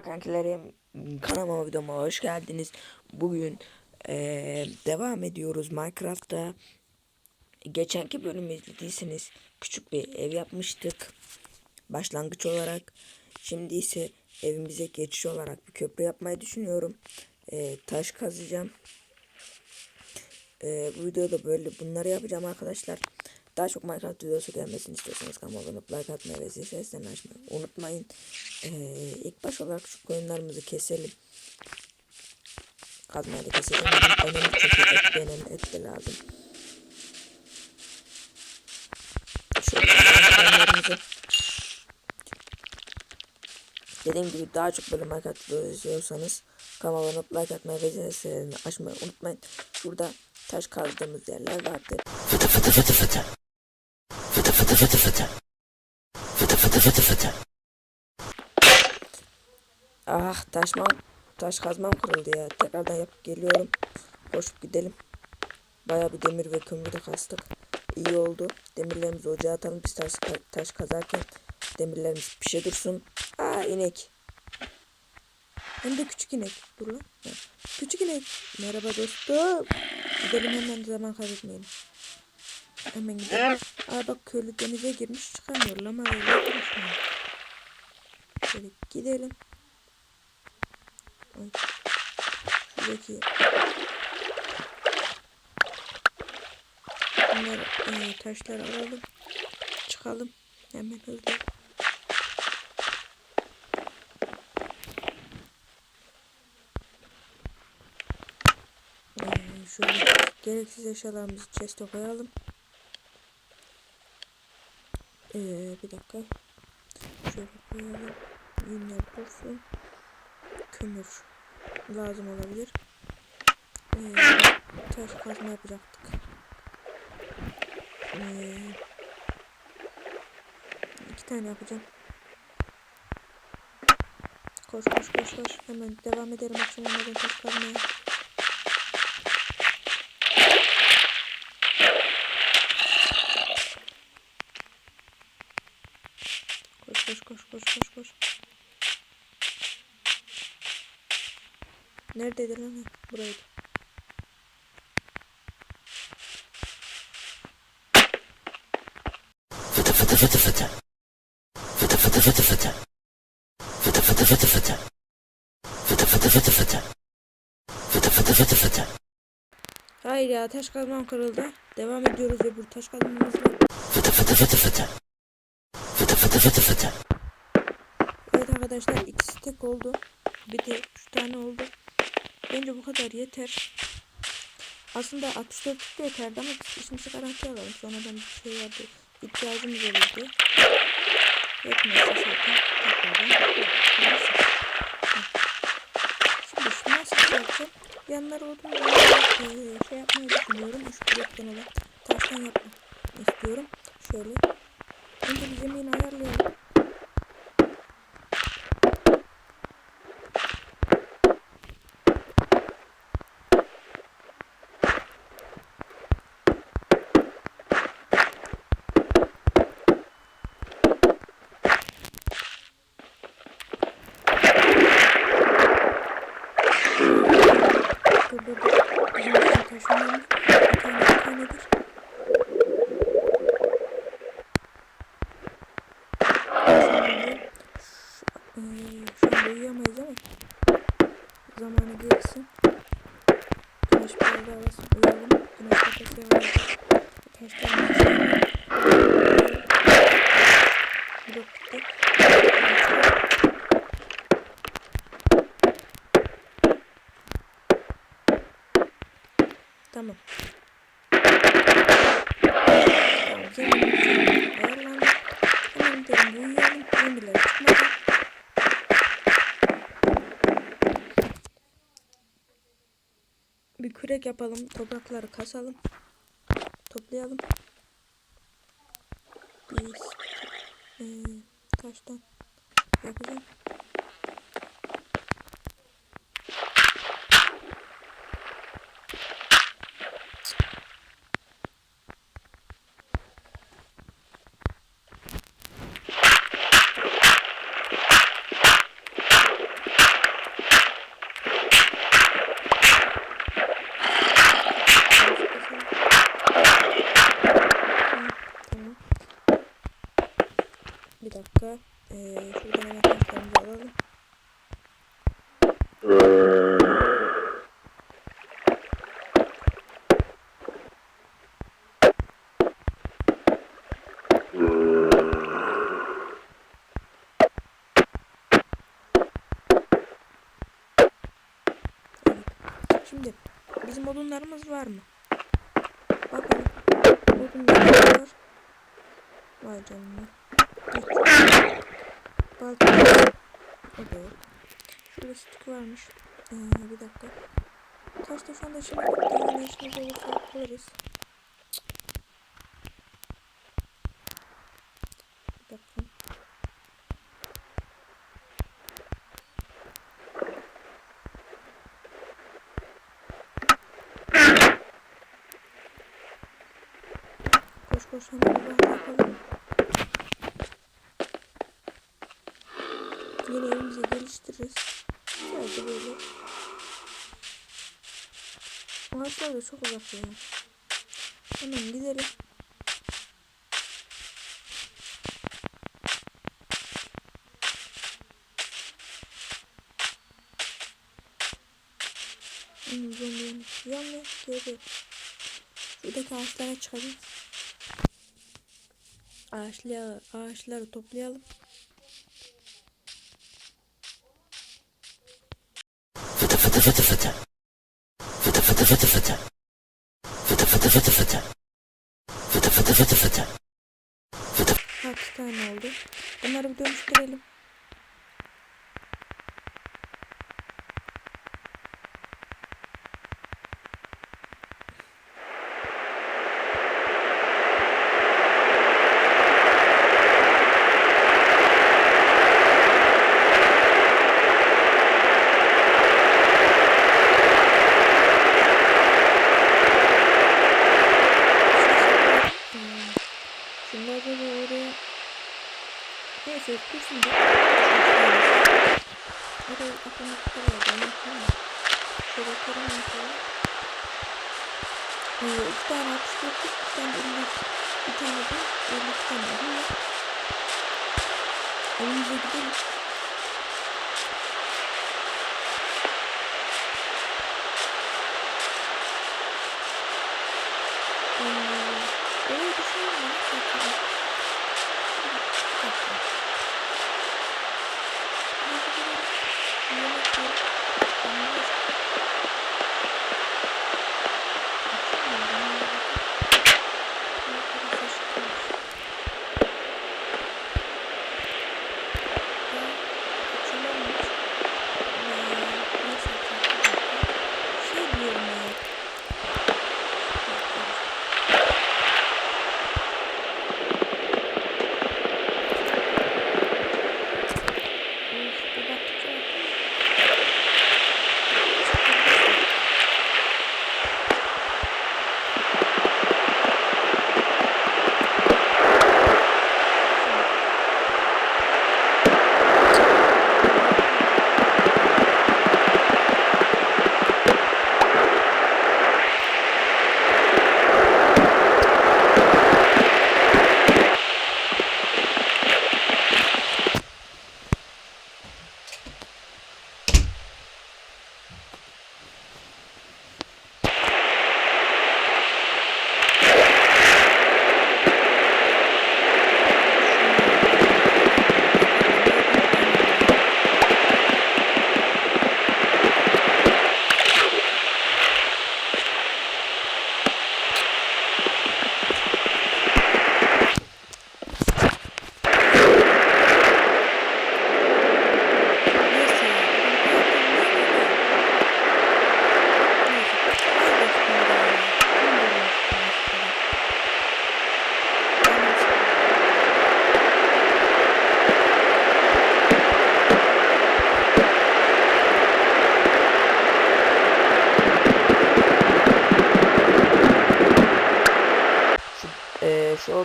Kankilerim kanalıma videoma hoş geldiniz. Bugün eee, devam ediyoruz Minecraft'ta. Geçenki bölümü izlediyseniz küçük bir ev yapmıştık. Başlangıç olarak. Şimdi ise evimize geçiş olarak bir köprü yapmayı düşünüyorum. Eee, taş kazacağım. Eee, bu videoda böyle bunları yapacağım arkadaşlar. Daha çok Minecraft videosu gelmesini istiyorsanız kanalıma abone olup like atmayı ve zil seslerini açmayı unutmayın. Ee, ilk baş olarak şu koyunlarımızı keselim. Kazmayla keselim. Bizim önemli çünkü et benim et de lazım. Şöyle koyunlarımızı Dediğim gibi daha çok böyle Minecraft videosu izliyorsanız kanalıma abone olup like atmayı ve zil seslerini açmayı unutmayın. Burada taş kazdığımız yerler vardır. Fıtı fıtı fıtı fıtı. Fıtı fıtı fıtı fıtı. Fıtı fıtı fıtı. Ah taşmam taş kazmam kırıldı ya. Tekrardan yapıp geliyorum. Koşup gidelim. Baya bir demir ve kömür de kastık. İyi oldu. Demirlerimizi ocağa atalım. Biz taş, taş kazarken demirlerimiz pişe dursun. Aa inek. Hem de küçük inek. Dur lan. Küçük inek. Merhaba dostum. Gidelim hemen zaman kaybetmeyelim. Hemen gidelim. Aa bak köylü denize girmiş çıkamıyor. Lama öyle durmuş mu? Şöyle gidelim. Ay. Şuradaki bunlar e, taşları alalım. Çıkalım. Hemen hızlı. Ee, şöyle gereksiz eşyalarımızı chest'e koyalım. Ee, bir dakika. Şöyle koyalım. Yünler dursun. Kömür lazım olabilir. Ee, taş kazma yapacaktık. Ee, iki tane yapacağım. Koş koş koş koş. Hemen devam edelim akşam olmadan taş kazmaya. Koş koş koş koş koş koş. Neredeydi lan? Buraydı. Fıtı fıtı fıtı fıtı. Fıtı fıtı fıtı fıtı. Fıtı fıtı fıtı fıtı. Fıtı fıtı fıtı fıtı. Fıtı fıtı fıtı fıtı. Hayır ya taş kazmam kırıldı. Devam ediyoruz ve bu taş kazmamızla. Fıtı fıtı fıtı fıtı. Fıtı fıtı fıtı fıtı. Evet arkadaşlar ikisi tek oldu. Bir de üç tane oldu. Bence bu kadar yeter. Aslında 64 de yeterdi ama biz işimizi garantiye alalım. Sonradan bir şey vardı. İhtiyacımız olurdu. Yetmezse zaten tekrardan neyse. Şimdi şunu nasıl yapacağım? Yanları odun eee, şey yapmayı düşünüyorum. Üç bloktan olan taştan yapmak istiyorum. Şöyle. Önce bir zemini ayarlayalım. Dur dur dur. Bizim için taşınalım. Bir tane bir tanedir. Şimdi şu, eee, şu anda uyuyamayız ama zamanı gelsin. Güneş biraz daha arasın. Uyuyalım. Güneş kapat devam edecek. Taşlarımızı çıkaralım. Blok bitti. Tamam. Tamam, zeminimiz ayarlandı. Hemen gidelim uyuyalım. Demirler çıkmadı. Bir kürek yapalım. Toprakları kasalım. Toplayalım. Biz eee, taştan yapacağım. Şimdi bizim odunlarımız var mı? Bakalım. Odunlarımız var. Vay canına. Balta. O da yok. Şurada stick varmış. Ee, bir dakika. Taşta şu anda şimdi yine işimiz olursa alırız. Bir dakika. Bahane yapalım. Yine evimizi geliştiririz. Sadece böyle. Ağaçlar da çok uzak ya. Hemen gidelim. Hmm, zombi yanıyor. Geri. Şuradaki ağaçlara çıkalım. Ağaçları, ağaçları toplayalım. Fıtı fıtı fıtı fıtı. Fıtı fıtı fıtı fıtı. Fıtı fıtı fıtı fıtı. Fıtı fıtı fıtı fıtı. Fıtı Kaç tane oldu? Bunları bir dönüştürelim. Hmm. Şunları da oraya Neyse dursun da. Oraya aklımda tutarlar. Ben yapayım. Şöyle koruma yapalım. Ee, iki tane atış yaptık. Bir tane elli, bir tane de elli iki tane alayım var. Evimize gidelim.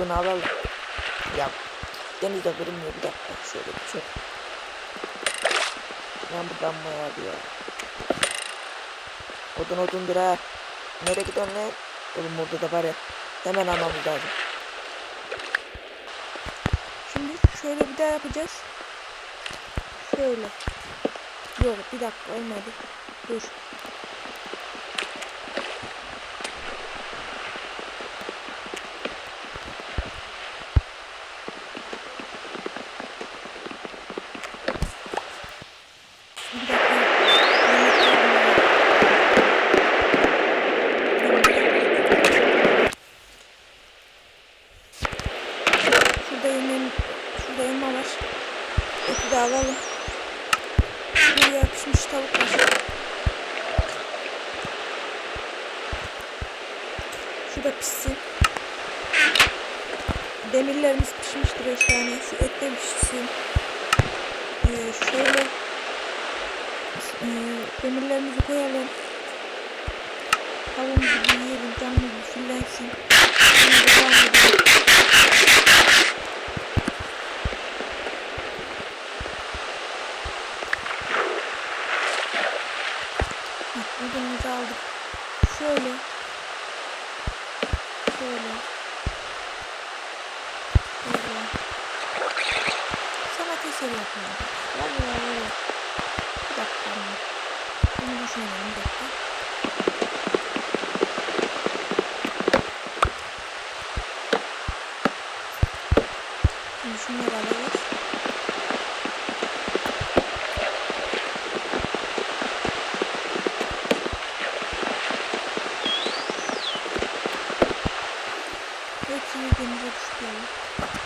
Odunu alalım. Ya denizde kırılmıyor bir dakika şöyle bir çok. Yağmurdan bayağı bir ya. Odun odundur ha. Nereye gidiyorsun lan? Oğlum burada da ya. Hemen almamız lazım. Şimdi şöyle bir daha yapacağız. Şöyle. Yok bir dakika olmadı. Dur. Şimdi denize düştü.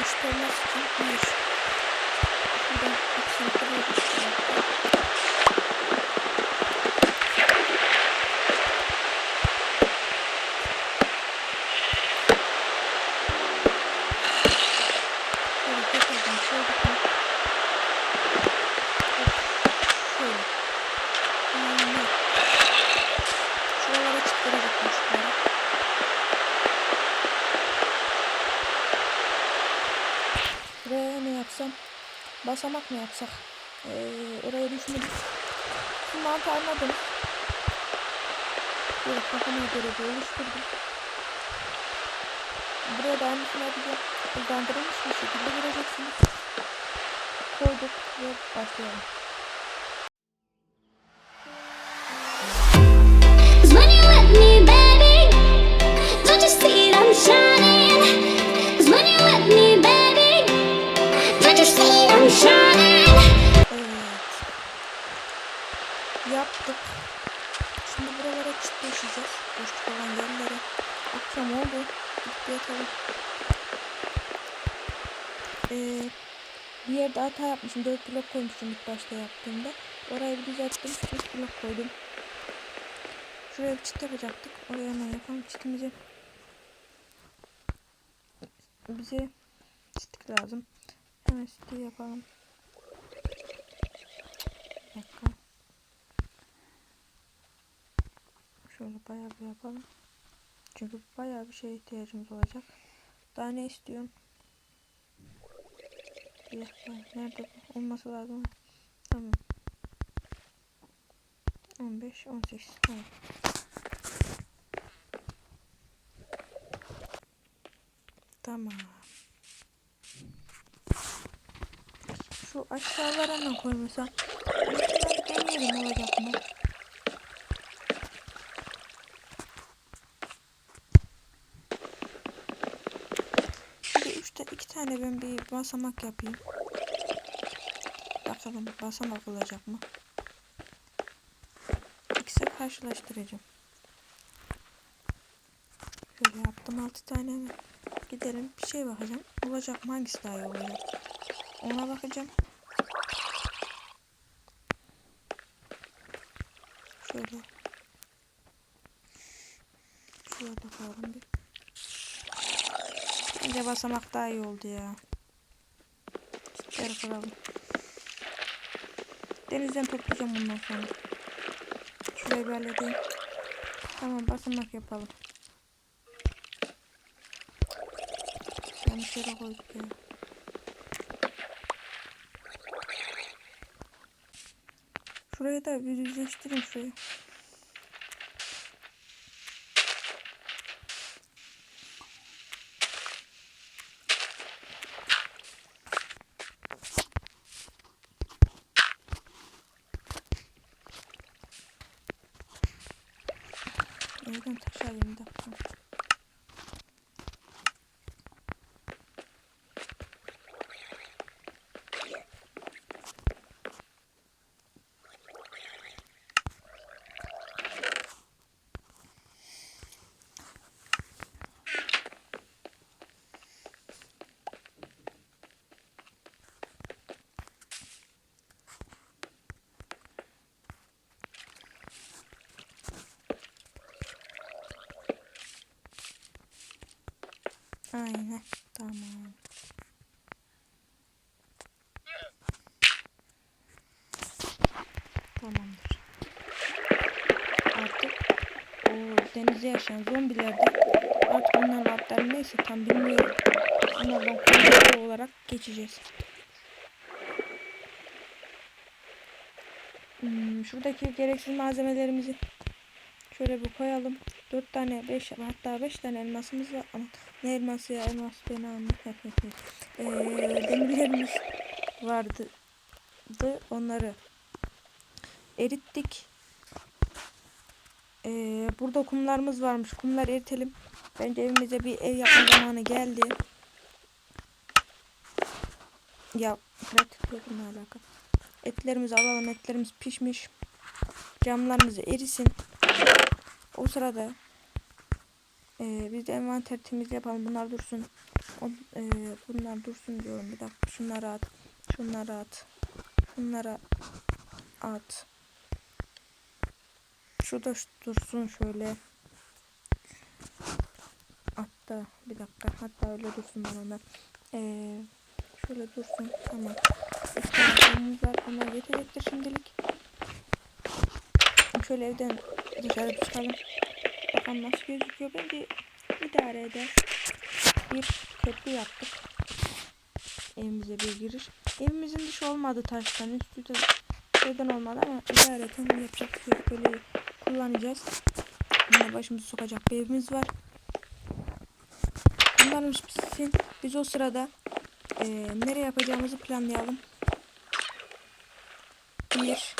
3 Temmuz için 1. Şuradan 2 Temmuz için gibi oluşturdum. Buraya da aynısını yapacağım. Hızlandırılmış bir şekilde gireceksiniz. Koyduk ve başlayalım. bakalım. Ee, bir yerde hata yapmışım. 4 blok koymuşum ilk başta yaptığımda. Orayı bir düzelttim. 3 blok koydum. Şuraya bir çit yapacaktık. Oraya hemen yapalım çitimizi. Bize çitlik lazım. Hemen çitlik yapalım. Bir dakika. Şöyle bayağı bir yapalım. Çünkü bayağı bir şeye ihtiyacımız olacak. Daha ne istiyorum? Nerede bu? Olması lazım. Tamam. 15, 18. Tamam. Tamam. Şu aşağılara mı koymasam? Bilmiyorum olacak mı? Tane ben bir basamak yapayım. Bakalım basamak olacak mı? İkisi karşılaştıracağım. Şöyle yaptım altı tane hemen. Gidelim bir şey bakacağım. Olacak mı? Hangisi daha iyi olacak? Ona bakacağım. Şöyle. Şurada bakalım Bence basamak daha iyi oldu ya. Çitleri kıralım. Denizden toplayacağım bundan sonra. Şurayı bir halledeyim. Tamam basamak yapalım. Yanlış yere koyduk ya. Şurayı da bir düzleştirin şurayı. Nereden taş alayım bir dakika. Aynen. Tamam. Tamamdır. Artık o denizde yaşayan zombilerde artık onların adları neyse tam bilmiyorum. Onlardan kontrol olarak geçeceğiz. Hmm, şuradaki gereksiz malzemelerimizi şöyle bir koyalım. 4 tane 5 hatta 5 tane elmasımız var ama ne elması ya elmas beni anlat. ee, demirlerimiz vardı. Onları erittik. Ee, burada kumlarımız varmış. Kumlar eritelim. Bence evimize bir ev yapma zamanı geldi. Ya pratik yok alaka. Etlerimizi alalım. Etlerimiz pişmiş. Camlarımız erisin. O sırada e, biz de envanter temiz yapalım. Bunlar dursun. O, e, bunlar dursun diyorum. Bir dakika. Şunları at. Şunları at. Şunları at. Şu da dursun şöyle. Hatta bir dakika. Hatta öyle dursun bana onlar. Ee, şöyle dursun. Tamam. Var. Onlar yetecektir şimdilik. Şöyle evden dışarı çıkalım. Bakalım nasıl gözüküyor. Bence idare eder. Bir köprü yaptık. Evimize bir giriş. Evimizin dışı olmadı taştan. Üstü de şeyden olmadı ama idareten yapacak bir şey. Böyle kullanacağız. Yine başımızı sokacak bir evimiz var. Bunlarmış bitsin. Biz o sırada eee nereye yapacağımızı planlayalım. 1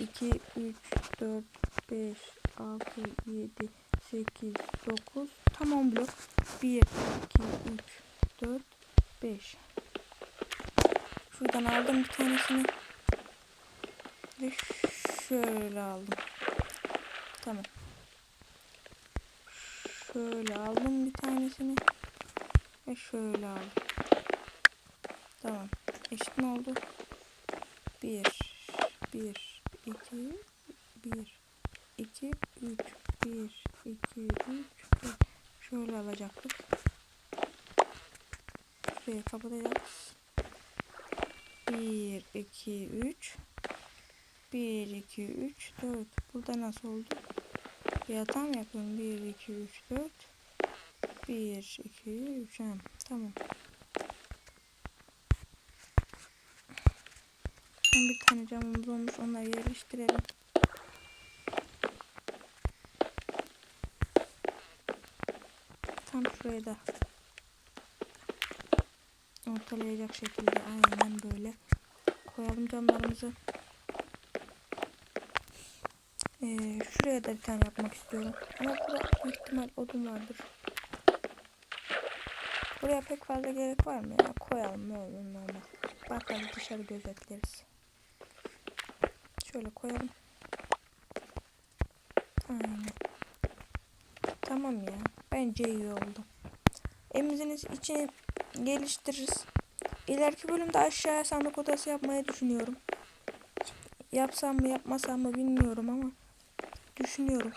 2 3 4 5 6 7 8 9 tam 10 blok. 1 2 3 4 5 şuradan aldım bir tanesini. Ve şöyle aldım. Tamam. Şöyle aldım bir tanesini. Ve şöyle aldım. Tamam. Eşit mi oldu? 1 1 2 kapatacağız. 1, 2, 3. 1, 2, 3, 4. Burada nasıl oldu? Bir hata mı yapıyorum? 1, 2, 3, 4. 1, 2, 3. Ha, tamam. Şimdi bir tane camımız olmuş. Onları yerleştirelim. Tam şuraya da ortalayacak şekilde aynen böyle koyalım camlarımızı. Ee, şuraya da bir tane yapmak istiyorum. Ama burada büyük ihtimal odun vardır. Buraya pek fazla gerek var mı ya? Koyalım ne olur. Bakalım dışarı gözetleriz. Şöyle koyalım. Aynen. Tamam ya. Bence iyi oldu. Evimizin içini geliştiririz. İleriki bölümde aşağıya sandık odası yapmayı düşünüyorum. Yapsam mı yapmasam mı bilmiyorum ama düşünüyorum.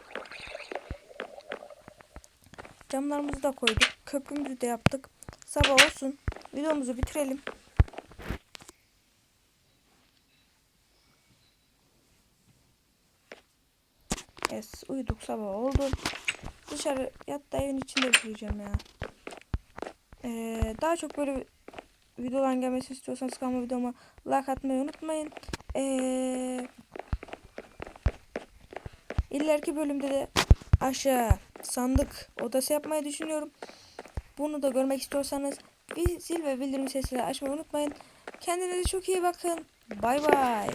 Camlarımızı da koyduk. Köprümüzü de yaptık. Sabah olsun. Videomuzu bitirelim. Yes, uyuduk sabah oldu. Dışarı yatta evin içinde uyuyacağım ya. Ee, daha çok böyle videoların gelmesi istiyorsanız kanalıma videoma like atmayı unutmayın. Ee, ileriki bölümde de aşağı sandık odası yapmayı düşünüyorum. Bunu da görmek istiyorsanız zil ve bildirim sesleri açmayı unutmayın. Kendinize çok iyi bakın. Bay bay.